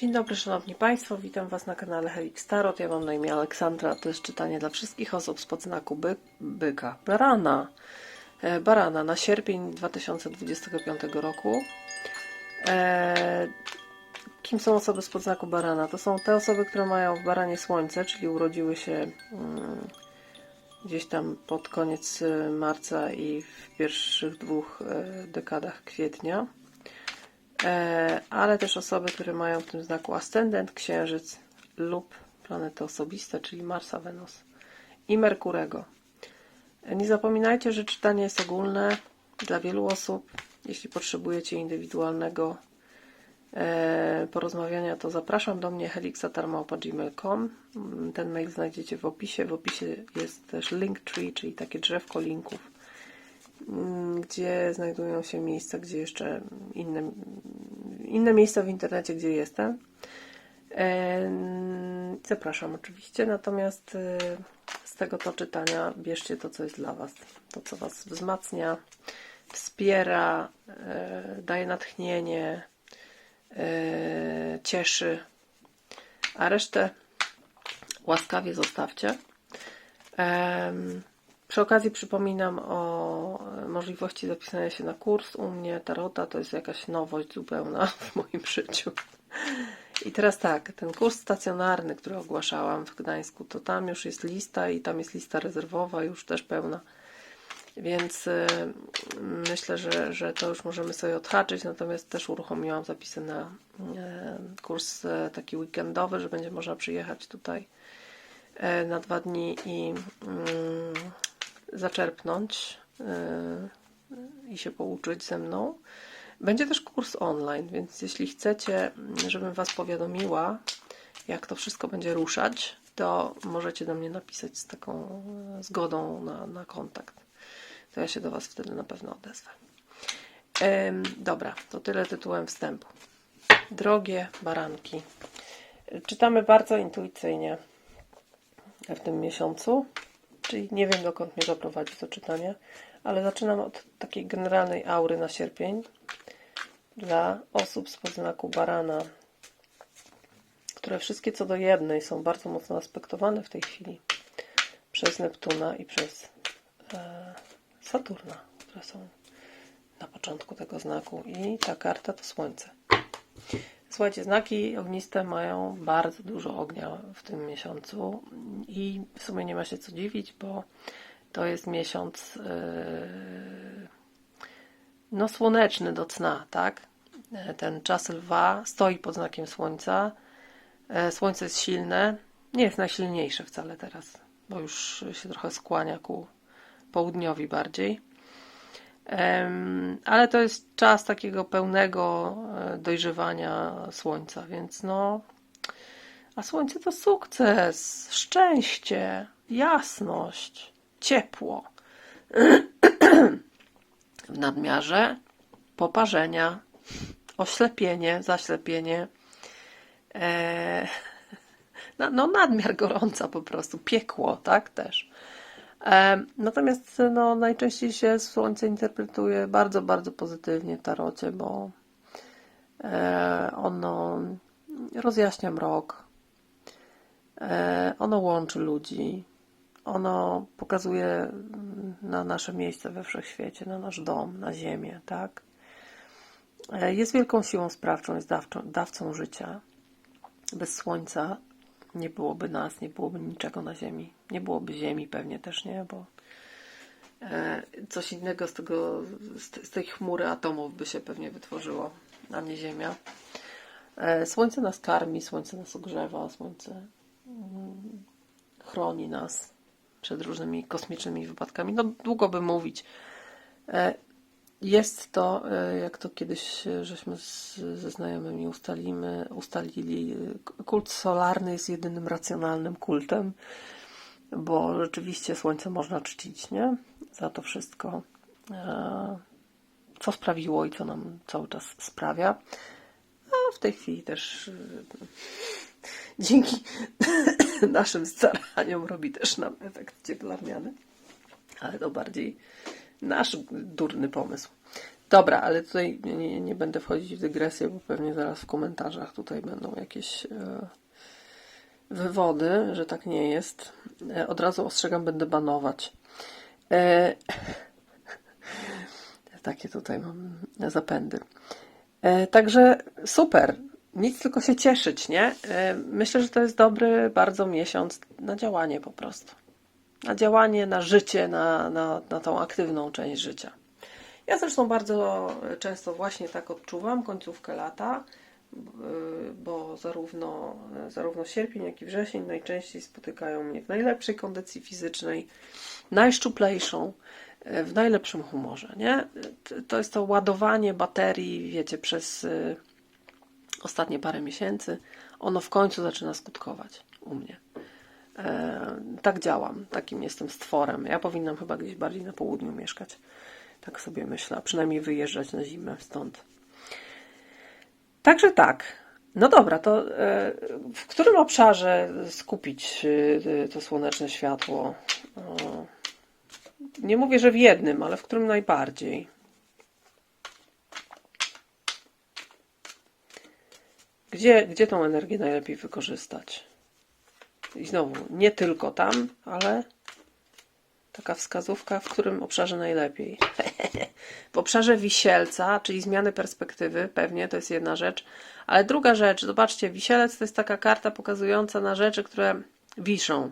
Dzień dobry Szanowni Państwo, witam Was na kanale Helix Tarot. Ja mam na imię Aleksandra, to jest czytanie dla wszystkich osób spod znaku by, byka, barana. E, barana na sierpień 2025 roku. E, kim są osoby spod znaku barana? To są te osoby, które mają w baranie słońce, czyli urodziły się mm, gdzieś tam pod koniec e, marca i w pierwszych dwóch e, dekadach kwietnia. E, ale też osoby, które mają w tym znaku ascendent, księżyc lub planety osobiste, czyli Marsa, Wenus i Merkurego. E, Nie zapominajcie, że czytanie jest ogólne dla wielu osób. Jeśli potrzebujecie indywidualnego e, porozmawiania, to zapraszam do mnie helixatarmałpa.gmail.com Ten mail znajdziecie w opisie. W opisie jest też linktree, czyli takie drzewko linków gdzie znajdują się miejsca, gdzie jeszcze inne, inne miejsca w internecie, gdzie jestem. Em, Zapraszam oczywiście, natomiast e, z tego to czytania bierzcie to, co jest dla Was, to, co Was wzmacnia, wspiera, e, daje natchnienie, e, cieszy, a resztę łaskawie zostawcie. Przy okazji przypominam o możliwości zapisania się na kurs u mnie Tarota. To jest jakaś nowość zupełna w moim życiu. I teraz tak, ten kurs stacjonarny, który ogłaszałam w Gdańsku, to tam już jest lista i tam jest lista rezerwowa, już też pełna. Więc y, myślę, że, że to już możemy sobie odhaczyć. Natomiast też uruchomiłam zapisy na y, kurs taki weekendowy, że będzie można przyjechać tutaj na dwa dni i mm, zaczerpnąć y, i się pouczyć ze mną. Będzie też kurs online, więc jeśli chcecie, żebym Was powiadomiła, jak to wszystko będzie ruszać, to możecie do mnie napisać z taką e, zgodą na, na kontakt. To ja się do Was wtedy na pewno odezwę. Dobra, to tyle tytułem wstępu. Drogie baranki, czytamy bardzo intuicyjnie w tym miesiącu, czyli nie wiem dokąd mnie zaprowadzi to czytanie, ale zaczynam od takiej generalnej aury na sierpień dla osób z podznaku barana, które wszystkie co do jednej są bardzo mocno aspektowane w tej chwili przez Neptuna i przez e, Saturna, które są na początku tego znaku. I ta karta to Słońce. Słuchajcie, znaki ogniste mają bardzo dużo ognia w tym miesiącu i w sumie nie ma się co dziwić, bo to jest miesiąc yy, no słoneczny do cna, tak? Ten czas lwa stoi pod znakiem słońca. E, Słońce jest silne, nie jest najsilniejsze wcale teraz, bo już się trochę skłania ku południowi bardziej. Ale to jest czas takiego pełnego e, dojrzewania słońca, więc no. A słońce to sukces, szczęście, jasność, ciepło. W nadmiarze poparzenia, oślepienie, zaślepienie. E, no, nadmiar gorąca po prostu, piekło, tak też. Natomiast no, najczęściej się słońce interpretuje bardzo, bardzo pozytywnie w tarocie, bo e, ono rozjaśnia mrok, e, ono łączy ludzi, ono pokazuje mm, na nasze miejsce we wszechświecie, na nasz dom, na ziemię, tak? E, Jest wielką siłą sprawczą, jest dawczą, dawcą życia. Bez słońca nie byłoby nas, nie byłoby niczego na Ziemi. Nie byłoby Ziemi pewnie też, nie? Bo e, coś innego z, tego, z, te- z tej chmury atomów by się pewnie wytworzyło, a nie Ziemia. E, Słońce nas karmi, słońce nas ogrzewa, słońce mm, chroni nas przed różnymi kosmicznymi wypadkami. No, długo by mówić. Jest to, e, jak to kiedyś e, żeśmy z, ze znajomymi ustalimy, ustalili, e, kult solarny jest jedynym racjonalnym kultem, bo rzeczywiście Słońce można czcić, nie? Za to wszystko, co sprawiło i co nam cały czas sprawia. A w tej chwili też dzięki naszym staraniom robi też nam efekt cieplarniany, ale to bardziej nasz durny pomysł. Dobra, ale tutaj nie, nie, będę wchodzić w dygresję, bo pewnie zaraz w komentarzach tutaj będą jakieś e, wywody, że tak nie jest. E, od razu ostrzegam, będę banować. E, takie tutaj mam zapędy. E, także super. Nic tylko się cieszyć, nie? E, myślę, że to jest dobry bardzo miesiąc na działanie po prostu. Na działanie, na życie, na, na, na tą aktywną część życia. Ja zresztą bardzo często właśnie tak odczuwam końcówkę lata, y, bo zarówno, zarówno sierpień, jak i wrzesień najczęściej spotykają mnie w najlepszej kondycji fizycznej, najszczuplejszą, y, w najlepszym humorze. Nie? To jest to ładowanie baterii, wiecie, przez y, ostatnie parę miesięcy. Ono w końcu zaczyna skutkować u mnie. E, tak działam, takim jestem stworem. Ja powinnam chyba gdzieś bardziej na południu mieszkać. Tak sobie myślę, a przynajmniej wyjeżdżać na zimę stąd. Także tak. No dobra, to e, w którym obszarze skupić e, to słoneczne światło? O, nie mówię, że w jednym, ale w którym najbardziej? Gdzie, gdzie tą energię najlepiej wykorzystać? I znowu, nie tylko tam, ale taka wskazówka, w którym obszarze najlepiej. w obszarze wisielca, czyli zmiany perspektywy, pewnie to jest jedna rzecz, ale druga rzecz, zobaczcie, wisielec to jest taka karta pokazująca na rzeczy, które wiszą,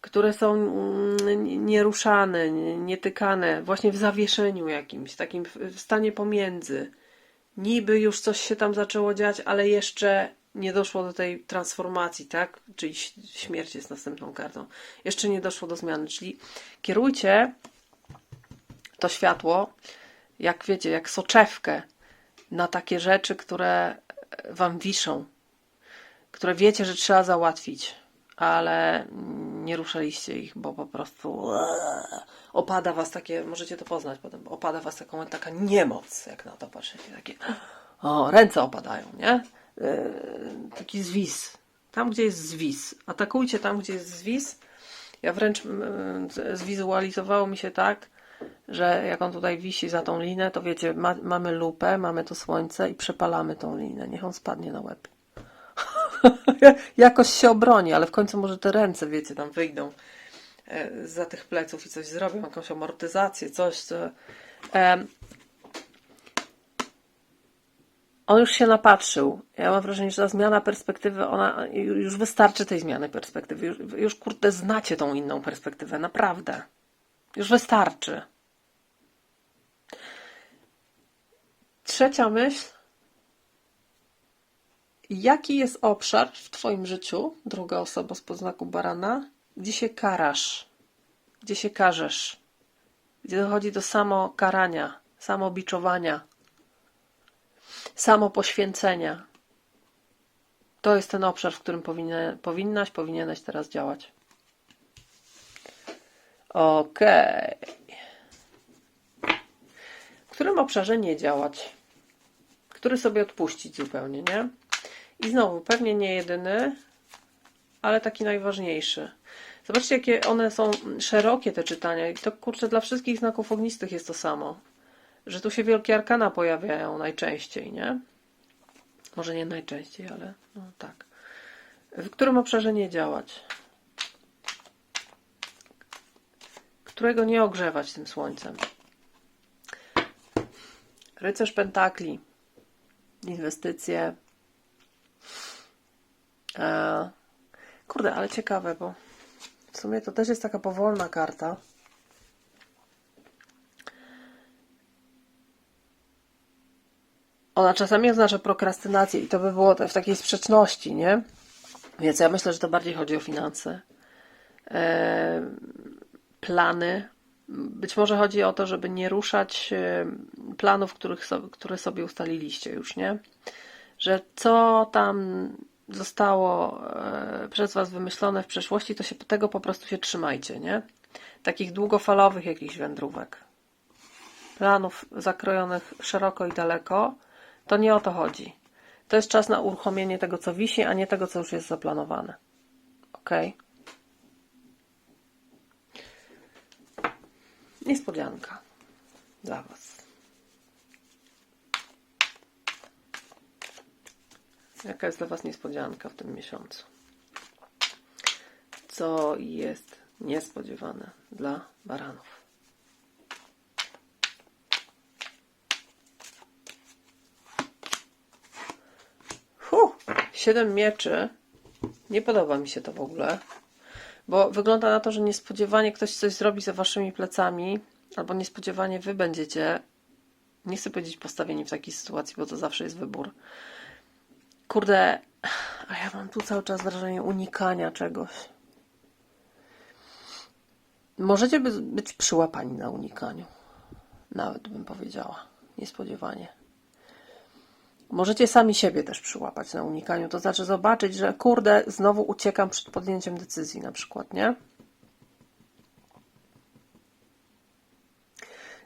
które są mm, nieruszane, nietykane, właśnie w zawieszeniu jakimś, takim w stanie pomiędzy. Niby już coś się tam zaczęło dziać, ale jeszcze nie doszło do tej transformacji, tak? Czyli śmierć jest następną kartą. Jeszcze nie doszło do zmiany, czyli kierujcie to światło, jak wiecie, jak soczewkę na takie rzeczy, które wam wiszą, które wiecie, że trzeba załatwić, ale nie ruszaliście ich, bo po prostu opada was takie, możecie to poznać potem, opada was taka niemoc, jak na to patrzycie, takie o, ręce opadają, nie? E, taki zwis. Tam, gdzie jest zwis. Atakujcie tam, gdzie jest zwis. Ja wręcz zwizualizowało mi się tak, że jak on tutaj wisi za tą linę, to wiecie, ma, mamy lupę, mamy to słońce i przepalamy tą linę. Niech on spadnie na łeb. Jakoś się obroni, ale w końcu może te ręce, wiecie, tam wyjdą e, za tych pleców i coś zrobią, jakąś amortyzację, coś, co... on już się napatrzył. Ja mam wrażenie, że ta zmiana perspektywy, ona już wystarczy tej zmiany perspektywy. Już, już kurde, znacie tą inną perspektywę, naprawdę. Już wystarczy. Trzecia myśl. Jaki jest obszar w Twoim życiu, druga osoba z poznaku barana, gdzie się karasz, gdzie się karzesz, gdzie dochodzi do samokarania, samobiczowania, samopoświęcenia. To jest ten obszar, w którym powinnaś, powinieneś teraz działać. Ok. W którym obszarze nie działać? Który sobie odpuścić zupełnie, nie? I znowu, pewnie nie jedyny, ale taki najważniejszy. Zobaczcie, jakie one są szerokie, te czytania. I to kurczę, dla wszystkich znaków ognistych jest to samo że tu się wielkie arkana pojawiają najczęściej, nie? Może nie najczęściej, ale no tak. W którym obszarze nie działać? Którego nie ogrzewać tym słońcem? Rycerz Pentakli. Inwestycje. E, kurde, ale ciekawe, bo w sumie to też jest taka powolna karta. Ona czasami oznacza prokrastynację i to by było w takiej sprzeczności, nie? Więc ja myślę, że to bardziej chodzi o finanse. E, plany. Być może chodzi o to, żeby nie ruszać e, planów, których so, które sobie ustaliliście już, nie? Że co tam zostało e, przez Was wymyślone w przeszłości, to się tego po prostu się trzymajcie, nie? Takich długofalowych jakichś wędrówek. Planów zakrojonych szeroko i daleko, to nie o to chodzi. To jest czas na uruchomienie tego, co wisi, a nie tego, co już jest zaplanowane. Ok? Niespodzianka dla Was. Jaka jest dla Was niespodzianka w tym miesiącu? Co jest niespodziewane dla baranów? Siedem mieczy. Nie podoba mi się to w ogóle, bo wygląda na to, że niespodziewanie ktoś coś zrobi za waszymi plecami, albo niespodziewanie wy będziecie, nie chcę powiedzieć postawieni w takiej sytuacji, bo to zawsze jest wybór. Kurde, a ja mam tu cały czas wrażenie unikania czegoś. Możecie by- być przyłapani na unikaniu. Nawet bym powiedziała. Niespodziewanie. Możecie sami siebie też przyłapać na unikaniu. To znaczy zobaczyć, że kurde, znowu uciekam przed podjęciem decyzji, na przykład, nie?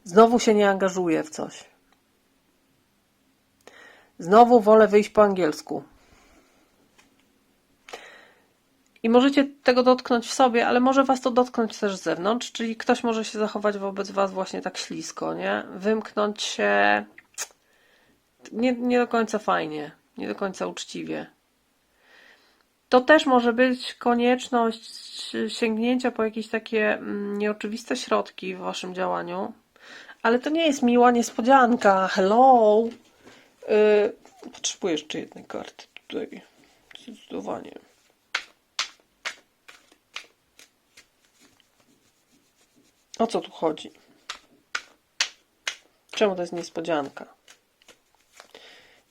Znowu się nie angażuję w coś. Znowu wolę wyjść po angielsku. I możecie tego dotknąć w sobie, ale może was to dotknąć też z zewnątrz, czyli ktoś może się zachować wobec was właśnie tak ślisko, nie? Wymknąć się nie, nie do końca fajnie, nie do końca uczciwie. To też może być konieczność sięgnięcia po jakieś takie mm, nieoczywiste środki w waszym działaniu, ale to nie jest miła niespodzianka. Hello! Yy, potrzebuję jeszcze jednej karty tutaj. Zdecydowanie. O co tu chodzi? Czemu to jest niespodzianka?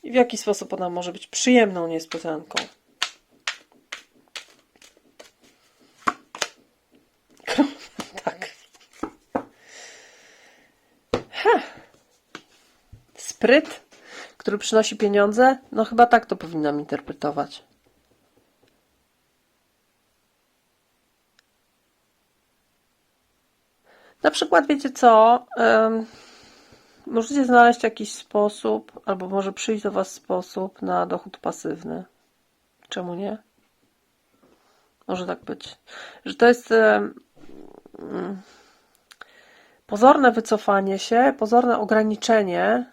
I w jaki sposób ona może być przyjemną niespodzianką? tak. Ha. Spryt, który przynosi pieniądze? No chyba tak to powinnam interpretować. Na przykład, wiecie co? em, możecie znaleźć jakiś sposób, albo może przyjść do Was sposób na dochód pasywny. Czemu nie? Może tak być. Że to jest em, mm, pozorne wycofanie się, pozorne ograniczenie,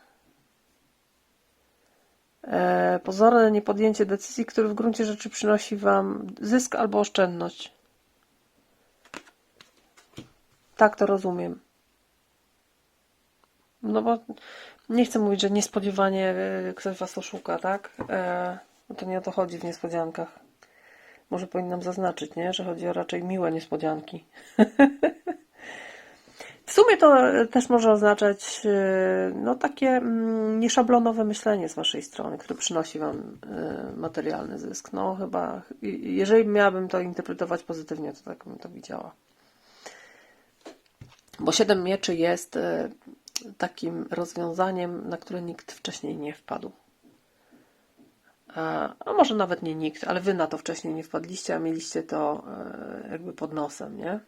e, pozorne niepodjęcie decyzji, które w gruncie rzeczy przynosi Wam zysk albo oszczędność. Tak to rozumiem. No bo nie chcę mówić, że niespodziewanie e, ktoś was oszuka, tak? E, no to nie o to chodzi w niespodziankach. Może powinnam zaznaczyć, nie? Że chodzi o raczej miłe niespodzianki. w sumie to e, też może oznaczać e, no takie mm, nieszablonowe myślenie z waszej strony, które przynosi wam materialny zysk. No chyba, jeżeli miałabym to interpretować pozytywnie, to tak bym to widziała. Bo siedem mieczy jest takim rozwiązaniem, na które nikt wcześniej nie wpadł. A, może nawet nie nikt, ale wy na to wcześniej nie wpadliście, a mieliście to e, jakby pod nosem, nie?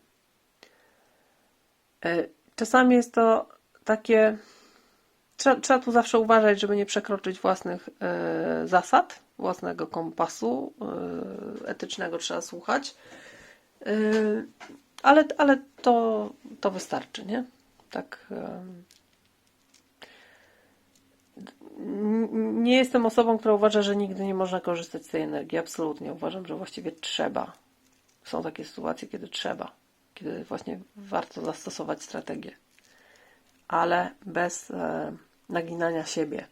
E, Czasami jest to takie. Trzeba, trzeba tu zawsze uważać, żeby nie przekroczyć własnych e, zasad, własnego kompasu etycznego trzeba słuchać. Ale, ale to, to wystarczy, nie? Tak. Nie jestem osobą, która uważa, że nigdy nie można korzystać z tej energii. Absolutnie. Uważam, że właściwie trzeba. Są takie sytuacje, kiedy trzeba, kiedy właśnie warto zastosować strategię, ale bez e, naginania siebie.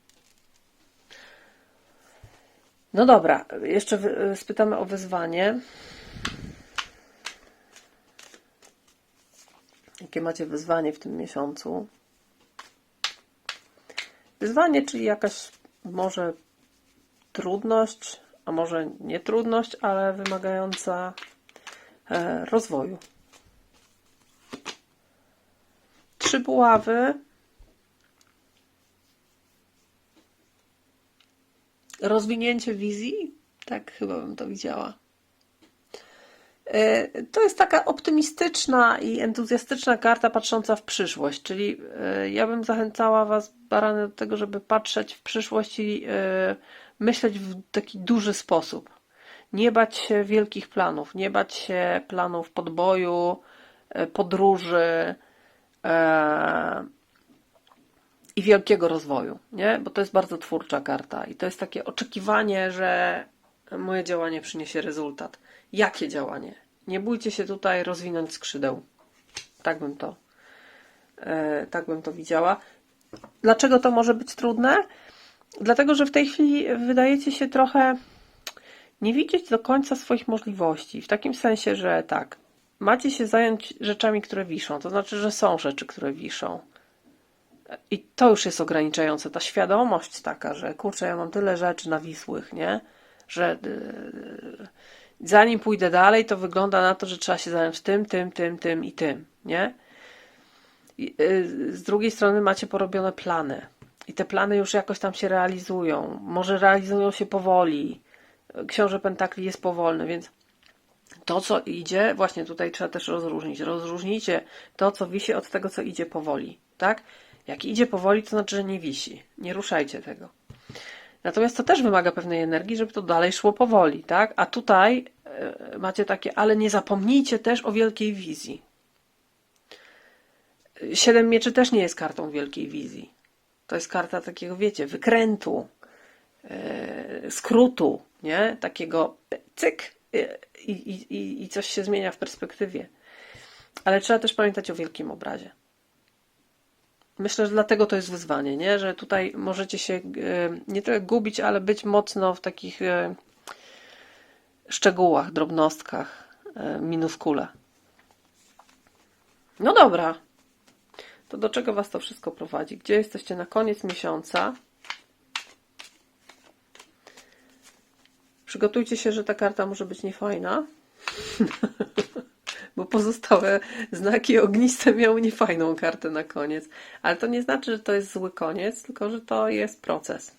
No dobra, jeszcze wy- spytamy o wyzwanie. Jakie macie wyzwanie w tym miesiącu? Wyzwanie, czyli jakaś może trudność, a może nie trudność, ale wymagająca e, rozwoju. Trzy buławy. Rozwinięcie wizji. Tak chyba bym to widziała. E, To jest taka optymistyczna i entuzjastyczna karta patrząca w przyszłość, czyli e, ja bym zachęcała Was, barany, do tego, żeby patrzeć w przyszłość i e, myśleć w taki duży sposób. Nie bać się wielkich planów, nie bać się planów podboju, podróży, i wielkiego rozwoju, nie? Bo to jest bardzo twórcza karta i to jest takie oczekiwanie, że moje działanie przyniesie rezultat. Jakie działanie? Nie bójcie się tutaj rozwinąć skrzydeł. Tak bym to, e, tak bym to widziała. Dlaczego to może być trudne? Dlatego, że w tej chwili wydajecie się trochę nie widzieć do końca swoich możliwości. W takim sensie, że tak, macie się zająć rzeczami, które wiszą. To znaczy, że są rzeczy, które wiszą. I to już jest ograniczające. Ta świadomość taka, że kurczę, ja mam tyle rzeczy nawisłych, nie? Że yy, zanim pójdę dalej, to wygląda na to, że trzeba się zająć tym, tym, tym, tym i tym, nie? Yy, z drugiej strony macie porobione plany. I te plany już jakoś tam się realizują. Może realizują się powoli. Książę Pentakli jest powolny, więc to, co idzie, właśnie tutaj trzeba też rozróżnić. Rozróżnijcie to, co wisi, od tego, co idzie powoli, tak? Jak idzie powoli, to znaczy, że nie wisi. Nie ruszajcie tego. Natomiast to też wymaga pewnej energii, żeby to dalej szło powoli, tak? A tutaj e, macie takie, ale nie zapomnijcie też o wielkiej wizji. Siedem mieczy też nie jest kartą wielkiej wizji. To jest karta takiego, wiecie, wykrętu, e, skrótu, nie? Takiego cyk e, i, i, i coś się zmienia w perspektywie. Ale trzeba też pamiętać o wielkim obrazie. Myślę, że dlatego to jest wyzwanie, nie? że tutaj możecie się e, nie tyle gubić, ale być mocno w takich e, szczegółach, drobnostkach, e, minuskule. No dobra. To do czego Was to wszystko prowadzi? Gdzie jesteście na koniec miesiąca? Przygotujcie się, że ta karta może być niefajna. bo pozostałe znaki ogniste miały niefajną kartę na koniec. Ale to nie znaczy, że to jest zły koniec, tylko że to jest proces.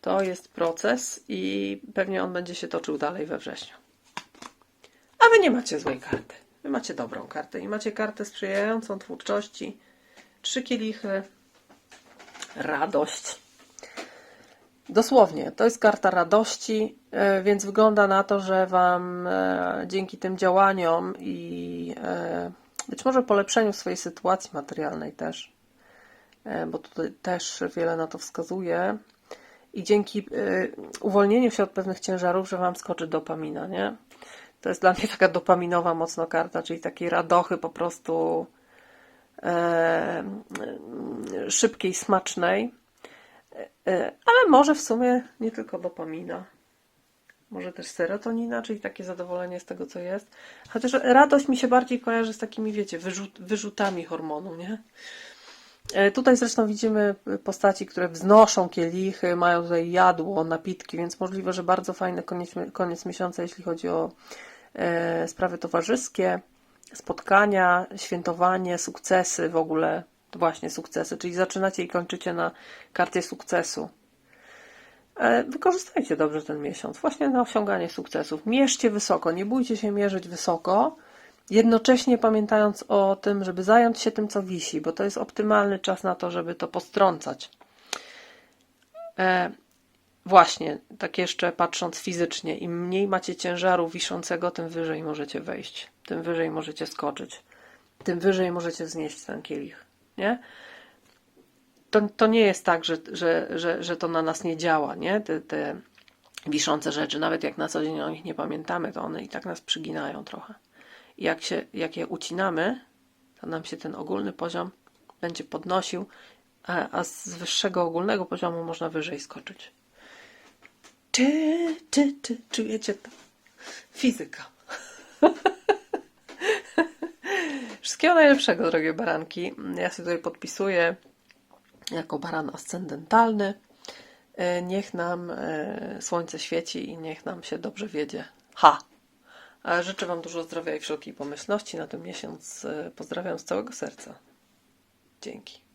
To jest proces i pewnie on będzie się toczył dalej we wrześniu. A wy nie macie złej karty. Wy macie dobrą kartę i macie kartę sprzyjającą twórczości. Trzy kielichy, radość. Dosłownie, to jest karta radości, więc wygląda na to, że Wam e, dzięki tym działaniom i e, być może polepszeniu swojej sytuacji materialnej też, bo tutaj też wiele na to wskazuje, i dzięki uwolnieniu się od pewnych ciężarów, że Wam skoczy dopamina, nie? To jest dla mnie taka dopaminowa mocno karta, czyli takiej radochy po prostu e, szybkiej, smacznej E, ale może w sumie nie tylko dopamina. Może też serotonina, czyli takie zadowolenie z tego, co jest. Chociaż radość mi się bardziej kojarzy z takimi, wiecie, wyrzut, wyrzutami hormonu, nie? E, tutaj zresztą widzimy postaci, które wznoszą kielichy, mają tutaj jadło, napitki, więc możliwe, że bardzo fajny koniec, koniec miesiąca, jeśli chodzi o e, sprawy towarzyskie, spotkania, świętowanie, sukcesy w ogóle właśnie sukcesy, czyli zaczynacie i kończycie na karcie sukcesu. E, wykorzystajcie dobrze ten miesiąc właśnie na osiąganie sukcesów. Mierzcie wysoko, nie bójcie się mierzyć wysoko, jednocześnie pamiętając o tym, żeby zająć się tym, co wisi, bo to jest optymalny czas na to, żeby to postrącać. E, właśnie, tak jeszcze patrząc fizycznie, im mniej macie ciężaru wiszącego, tym wyżej możecie wejść, tym wyżej możecie skoczyć, tym wyżej możecie wznieść ten kielich nie? To, to nie jest tak, że, że, że, że to na nas nie działa, nie? Te, te wiszące rzeczy, nawet jak na co dzień o nich nie pamiętamy, to one i tak nas przyginają trochę. I jak, się, jak je ucinamy, to nam się ten ogólny poziom będzie podnosił, a, a z wyższego ogólnego poziomu można wyżej skoczyć. Czy, czy, czy czujecie to? Fizyka. Wszystkiego najlepszego, drogie baranki. Ja się tutaj podpisuję jako baran ascendentalny. E, niech nam e, słońce świeci i niech nam się dobrze wiedzie. Ha! Życzę Wam dużo zdrowia i wszelkiej pomyślności na ten miesiąc. E, pozdrawiam z całego serca. Dzięki.